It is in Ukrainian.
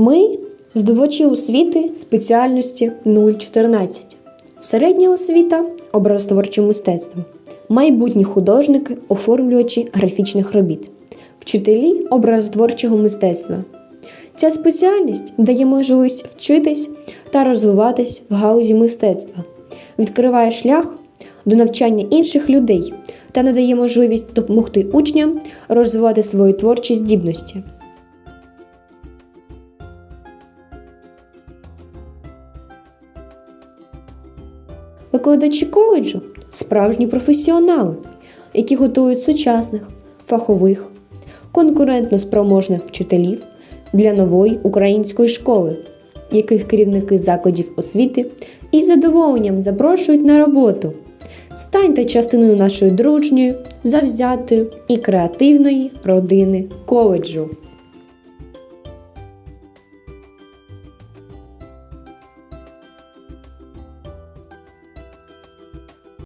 Ми здобувачі освіти спеціальності 014. Середня освіта образотворче мистецтво. Майбутні художники, оформлювачі графічних робіт, вчителі образотворчого мистецтва. Ця спеціальність дає можливість вчитись та розвиватись в галузі мистецтва, відкриває шлях до навчання інших людей та надає можливість допомогти учням розвивати свої творчі здібності. Викладачі коледжу справжні професіонали, які готують сучасних, фахових, конкурентно спроможних вчителів для нової української школи, яких керівники закладів освіти із задоволенням запрошують на роботу. Станьте частиною нашої дружньої, завзятої і креативної родини коледжу.